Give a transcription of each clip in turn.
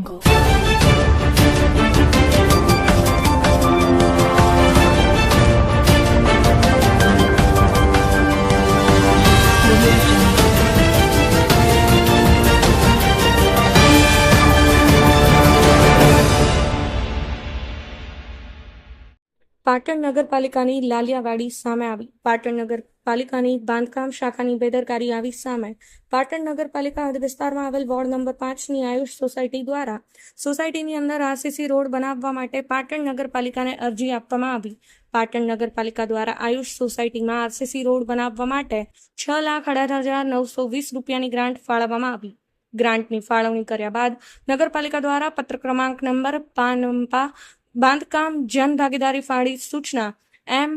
Uncle. Patan નગરપાલિકાની લાલિયાવાડી સામે આવી. પાટણ નગરપાલિકાની બાંધકામ શાખાની બેદરકારી આવી સામે પાટણ નગરપાલિકા હદ વિસ્તારમાં આવેલ વોર્ડ નંબર પાંચની આયુષ સોસાયટી દ્વારા સોસાયટીની અંદર આરસીસી રોડ બનાવવા માટે પાટણ નગરપાલિકાને અરજી આપવામાં આવી. પાટણ નગરપાલિકા દ્વારા આયુષ સોસાયટીમાં આરસીસી રોડ બનાવવા માટે છ લાખ અઢાર હજાર નવસો વીસ રૂપિયાની ગ્રાન્ટ ફાળવવામાં આવી. ગ્રાન્ટની ફાળવણી કર્યા બાદ નગરપાલિકા દ્વારા પત્ર ક્રમાંક નંબર પાનંપા બાંધકામ જન ભાગીદારી ફાળી સૂચના એમ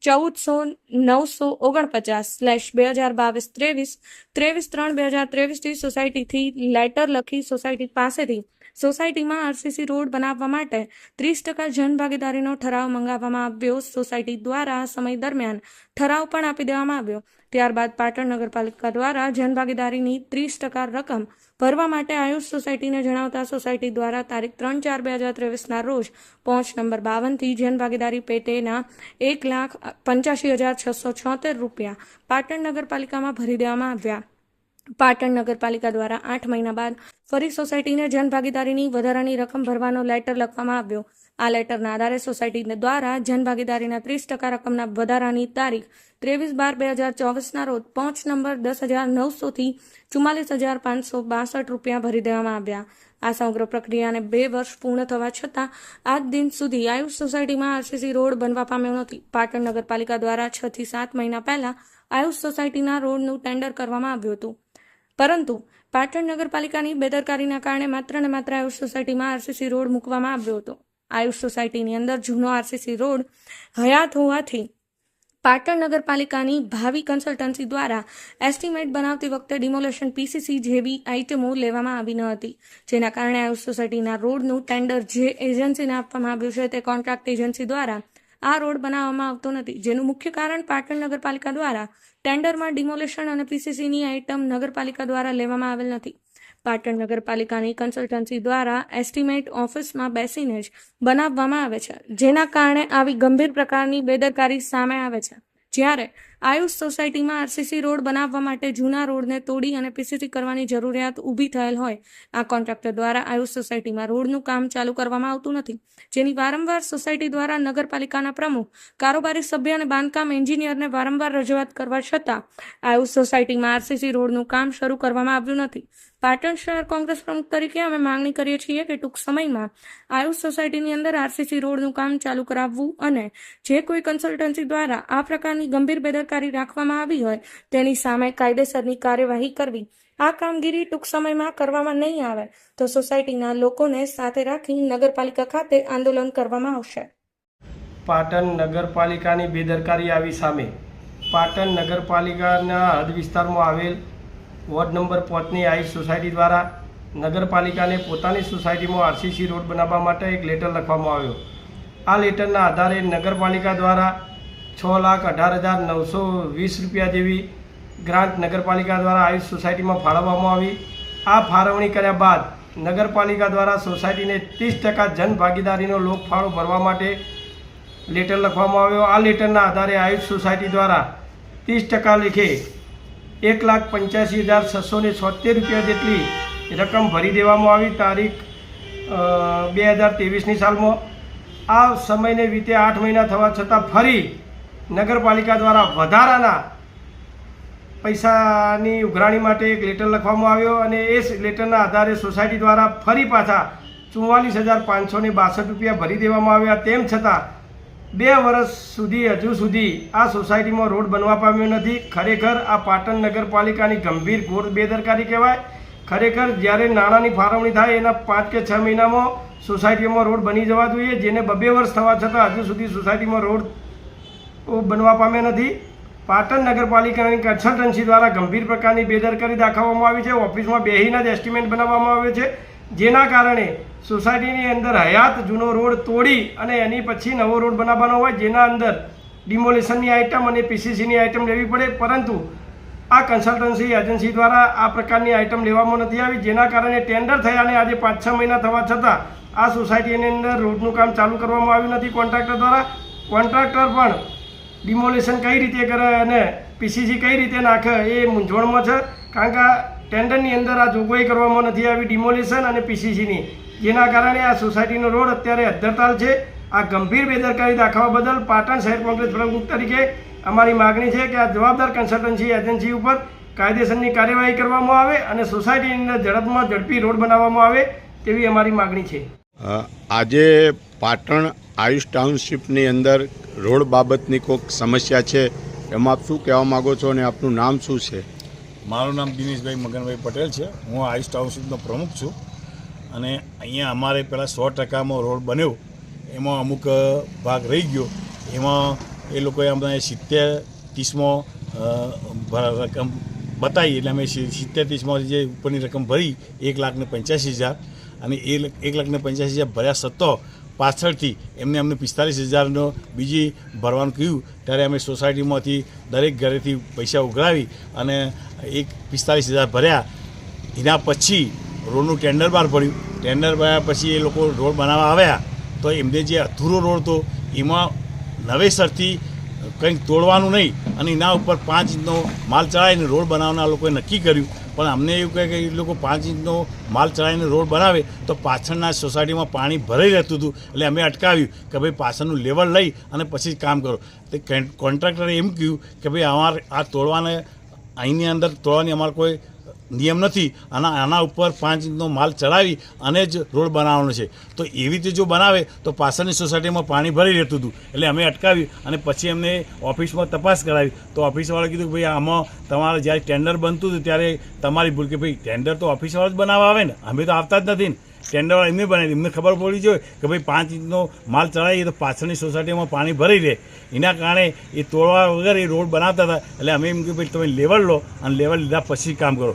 ચૌદસો નવસો ઓગણપચાસ સ્લેશ બે હજાર બાવીસ ત્રેવીસ ત્રેવીસ ત્રણ બે હજાર ત્રેવીસથી સોસાયટીથી લેટર લખી સોસાયટી પાસેથી સોસાયટીમાં આરસીસી રોડ બનાવવા માટે ત્રીસ ટકા જન ભાગીદારીનો ઠરાવ મંગાવવામાં આવ્યો. સોસાયટી દ્વારા સમય દરમિયાન ઠરાવ પણ આપી દેવામાં આવ્યો. ત્યારબાદ પાટણ નગરપાલિકા દ્વારા જનભાગીદારીની ત્રીસ ટકા રકમ ભરવા માટે આયુષ સોસાયટીને જણાવતા સોસાયટી દ્વારા તારીખ ત્રણ ચાર બે હજાર ત્રેવીસના રોજ પહોંચ નંબર બાવનથી જનભાગીદારી પેટેના એક લાખ પંચ્યાસી હજાર છસો છોતેર રૂપિયા પાટણ નગરપાલિકામાં ભરી દેવામાં આવ્યા. પાટણ નગરપાલિકા દ્વારા આઠ મહિના બાદ ફરી સોસાયટીને જનભાગીદારીની વધારાની રકમ ભરવાનો લેટર લખવામાં આવ્યો. આ લેટરના આધારે સોસાયટી દ્વારા જનભાગીદારીના ત્રીસ ટકા રકમના વધારાની તારીખ ત્રેવીસ બાર બે હજાર ચોવીસના રોજ પાંચ નંબર દસ હજાર નવસોથી ચુમ્માલીસ હજાર પાંચસો બાસઠ રૂપિયા ભરી દેવામાં આવ્યા. આ સમગ્ર પ્રક્રિયાને બે વર્ષ પૂર્ણ થવા છતાં આજ દિન સુધી આયુષ સોસાયટીમાં આરસીસી રોડ બનવા પામ્યો નથી. પાટણ નગરપાલિકા દ્વારા છ થી સાત મહિના પહેલા આયુષ સોસાયટીના રોડનું ટેન્ડર કરવામાં આવ્યું હતું. પરંતુ પાટણ નગરપાલિકાની બેદરકારીના કારણે માત્ર ને માત્ર આયુષ સોસાયટીમાં આરસીસી રોડ મૂકવામાં આવ્યો હતો. આયુષ સોસાયટીની અંદર જૂનો આરસીસી રોડ હયાત હોવાથી પાટણ નગરપાલિકાની ભાવિ કન્સલ્ટન્સી દ્વારા એસ્ટિમેટ બનાવતી વખતે ડિમોલેશન પીસીસી જેવી આઇટમો લેવામાં આવી ન હતી, જેના કારણે આયુષ સોસાયટીના રોડનું ટેન્ડર જે એજન્સીને આપવામાં આવ્યું છે તે કોન્ટ્રાક્ટ એજન્સી દ્વારા આ રોડ બનાવવામાં આવતો નથી. જેનું મુખ્ય કારણ પાટણ નગરપાલિકા દ્વારા ટેન્ડરમાં ડિમોલેશન અને પીસીસીની આઇટમ નગરપાલિકા દ્વારા લેવામાં આવેલ નથી. પાટણ નગરપાલિકાની કન્સલ્ટન્સી દ્વારા એસ્ટિમેટ ઓફિસમાં બેસીને જ બનાવવામાં આવે છે, જેના કારણે આવી ગંભીર પ્રકારની બેદરકારી સામે આવે છે. જ્યારે આયુષ સોસાયટીમાં આરસીસી રોડ બનાવવા માટે જૂના રોડને તોડી અને પીસીસી કરવાની જરૂરિયાત ઊભી થયેલ હોય, આ કોન્ટ્રાક્ટર દ્વારા આયુષ સોસાયટીમાં રોડનું કામ ચાલુ કરવામાં આવતું નથી. જેની વારંવાર સોસાયટી દ્વારા નગરપાલિકાના પ્રમુખ, કારોબારી સભ્ય અને બાંધકામ એન્જિનિયરને વારંવાર રજૂઆત કરવા છતાં, આયુષ સોસાયટીમાં આરસીસી રોડનું કામ શરૂ કરવામાં આવ્યું નથી. પાટણ શહેર કોંગ્રેસ પ્રમુખ તરીકે અમે માંગણી કરીએ છીએ કે ટૂંક સમયમાં આયુષ સોસાયટીની અંદર આરસીસી રોડનું કામ ચાલુ કરાવવું અને જે કોઈ કન્સલ્ટન્સી દ્વારા આ પ્રકારની ગંભીર બેદરકારી રાખવામાં આવી હોય, તેની સામે કાયદેસરની કાર્યવાહી કરવી. આ કામગીરી ટૂંક સમયમાં કરવામાં નહીં આવે, તો સોસાયટીના લોકોને સાથે રાખી નગરપાલિકા ખાતે આંદોલન કરવામાં આવશે. પાટણ નગરપાલિકાની બેદરકારી આવી સામે, પાટણ નગરપાલિકાના હદ વિસ્તારમાં આવેલ વોર્ડ નંબર પાંચની આઈ સોસાયટી દ્વારા નગરપાલિકાને પોતાની સોસાયટીમાં આરસીસી રોડ બનાવવા માટે એક લેટર લખવામાં આવ્યો. આ લેટરના આધારે નગરપાલિકા દ્વારા છ લાખ અઢાર હજાર નવસો વીસ રૂપિયા જેવી ગ્રાન્ટ નગરપાલિકા દ્વારા આયુષ સોસાયટીમાં ફાળવવામાં આવી. આ ફાળવણી કર્યા બાદ નગરપાલિકા દ્વારા સોસાયટીને ત્રીસ ટકા જન ભાગીદારીનો લોક ભરવા માટે લેટર લખવામાં આવ્યો. આ લેટરના આધારે આયુષ સોસાયટી દ્વારા ત્રીસ ટકા લેખે એક લાખ પંચ્યાસી હજાર છસો ને છોતેર રૂપિયા જેટલી રકમ ભરી દેવામાં આવી તારીખ બે હજાર ત્રેવીસની સાલમાં. આ સમયને વીતે આઠ મહિના થવા છતાં ફરી નગરપાલિકા દ્વારા વધારાના પૈસાની ઉઘરાણી માટે એક લેટર લખવામાં આવ્યો અને એ લેટરના આધારે સોસાયટી દ્વારા ફરી પાછા ચુમ્માલીસ હજાર પાંચસો બાસઠ રૂપિયા ભરી દેવામાં આવ્યા. તેમ છતાં બે વર્ષ સુધી, હજુ સુધી આ સોસાયટીમાં રોડ બનવા પામ્યો નથી. ખરેખર આ પાટણ નગરપાલિકાની ગંભીર ઘોર બેદરકારી કહેવાય. ખરેખર જ્યારે નાણાંની ફાળવણી થાય એના પાંચ કે છ મહિનામાં સોસાયટીમાં રોડ બની જવા જોઈએ. જેને બબે વર્ષ થવા છતાં હજુ સુધી સોસાયટીમાં રોડ બનવા પામ્યા નથી. પાટણ નગરપાલિકાની કન્સલ્ટન્સી દ્વારા ગંભીર પ્રકારની બેદરકારી દાખવવામાં આવી છે. ઓફિસમાં બેહીને જ એસ્ટિમેટ બનાવવામાં આવ્યો છે. જેના કારણે સોસાયટીની અંદર હયાત જૂનો રોડ તોડી અને એની પછી નવો રોડ બનાવવાનો હોય, જેના અંદર ડિમોલેશનની આઇટમ અને પીસીસીની આઇટમ લેવી પડે. પરંતુ આ કન્સલ્ટન્સી એજન્સી દ્વારા આ પ્રકારની આઇટમ લેવામાં નથી આવી. જેના કારણે ટેન્ડર થયાને આજે પાંચ છ મહિના થવા છતાં આ સોસાયટીની અંદર રોડનું કામ ચાલુ કરવામાં આવ્યું નથી કોન્ટ્રાક્ટર દ્વારા. કોન્ટ્રાક્ટર પણ ડિમોલેશન કઈ રીતે કરે અને પીસીસી કઈ રીતે નાખે એ મૂંઝવણમાં છે. કારણ કે ટેન્ડરની અંદર આ જોગવાઈ કરવામાં નથી આવી ડિમોલેશન અને પીસીસીની જેના કારણે આ સોસાયટીનો રોડ અત્યારે અદ્ધરતાલ છે. આ ગંભીર બેદરકારી દાખવા બદલ પાટણ શહેર કોંગ્રેસ પ્રમુખ તરીકે અમારી માગણી છે કે આ જવાબદાર કન્સલ્ટન્સી એજન્સી ઉપર કાયદેસરની કાર્યવાહી કરવામાં આવે અને સોસાયટીની અંદર ઝડપમાં ઝડપી રોડ બનાવવામાં આવે તેવી અમારી માગણી છે. આજે પાટણ આયુષ ટાઉનશીપની અંદર રોડ બાબતની કોઈક સમસ્યા છે, એમાં આપ શું કહેવા માગો છો અને આપનું નામ શું છે? મારું નામ દિનેશભાઈ મગનભાઈ પટેલ છે. હું આયુષ ટાઉનશીપનો પ્રમુખ છું અને અહીંયા અમારે પહેલાં સો ટકામાં રોડ બન્યો. એમાં અમુક ભાગ રહી ગયો. એમાં એ લોકોએ અમને સિત્તેર ત્રીસમાં રકમ બતાવી. એટલે અમે સિત્તેર ત્રીસમાં જે ઉપરની રકમ ભરી, એક લાખ ને પંચ્યાસી હજાર. અને એ એક લાખને પંચ્યાસી હજાર ભર્યા સત્તો પાછળથી એમને અમને પિસ્તાલીસ હજારનો બીજી ભરવાનું કહ્યું ત્યારે અમે સોસાયટીમાંથી દરેક ઘરેથી પૈસા ઉઘરાવી અને એક પિસ્તાલીસ હજાર ભર્યા. એના પછી રોડનું ટેન્ડર બહાર પડ્યું. ટેન્ડર ભર્યા પછી એ લોકો રોડ બનાવવા આવ્યા. તો એમને જે અધૂરો રોડ હતો, એમાં નવેસરથી કંઈક તોડવાનું નહીં અને એના ઉપર પાંચ ઇંચનો માલ ચડાવીને રોડ બનાવવાના લોકોએ નક્કી કર્યું પણ અમને એવું કહે કે એ લોકો પાંચ ઇંચનો માલ ચડાવીને રોડ બનાવે તો પાછળના સોસાયટીમાં પાણી ભરાઈ રહેતું હતું. એટલે અમે અટકાવ્યું કે ભાઈ પાછળનું લેવલ લઈ અને પછી કામ કરો. તે કોન્ટ્રાક્ટરે એમ કહ્યું કે ભાઈ અમારે આ તોડવાને અહીંની અંદર તોડવાની અમારે કોઈ નિયમ નથી. અને આના ઉપર પાંચ ઇંચનો માલ ચડાવી અને જ રોડ બનાવવાનો છે. તો એવી રીતે જો બનાવે, તો પાછળની સોસાયટીમાં પાણી ભરી રહેતું હતું. એટલે અમે અટકાવ્યું અને પછી એમને ઓફિસમાં તપાસ કરાવી. તો ઓફિસવાળા કીધું કે ભાઈ, આમાં તમારે જ્યારે ટેન્ડર બનતું હતું ત્યારે તમારી ભૂલ કે ભાઈ, ટેન્ડર તો ઓફિસવાળા જ બનાવવા આવે ને. અમે તો આવતા જ નથી ને. ટેન્ડરવાળા એમને બનાવી એમને ખબર પડવી જોઈએ કે ભાઈ પાંચ ઇંચનો માલ ચડાવીએ તો પાછળની સોસાયટીમાં પાણી ભરી રહે એના કારણે એ તોડવા વગર એ રોડ બનાવતા હતા. એટલે અમે એમ કે ભાઈ તમે લેવલ લો અને લેવલ લીધા પછી કામ કરો.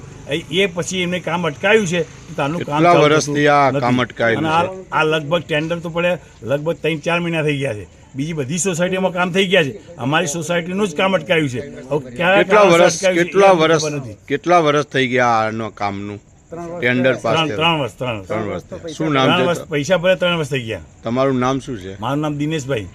એ પછી એમને કામ અટકાયું છે. તાનું કામ વર્ષથી આ કામ અટકાયું અને આ લગભગ ટેન્ડર તો પડે લગભગ ત્રણ ચાર મહિના થઈ ગયા છે. બીજી બધી સોસાયટીમાં કામ થઈ ગયા છે. અમારી સોસાયટીનું જ કામ અટકાયું છે. કેટલા વર્ષ કેટલા વર્ષ. કેટલા વર્ષ થઈ ગયા આનો કામનું? ટેન્ડર પાસ ત્રણ વર્ષ ત્રણ વર્ષ. ત્રણ વર્ષ શું નામ ત્રણ છે વર્ષ પૈસા ભરે ત્રણ વર્ષ થઈ ગયા. તમારું નામ શું છે? મારું નામ દિનેશભાઈ.